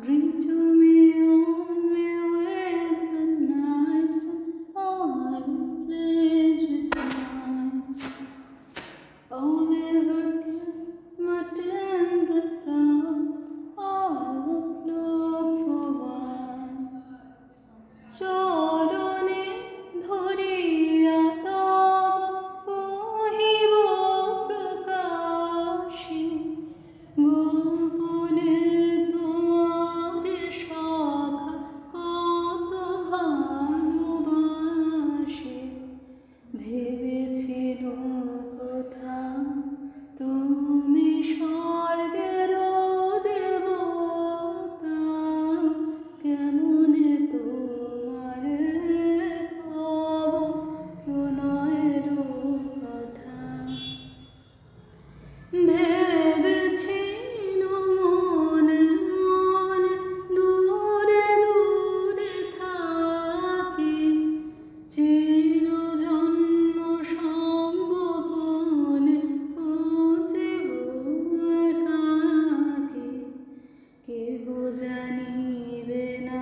Drink to me only জানিবে না।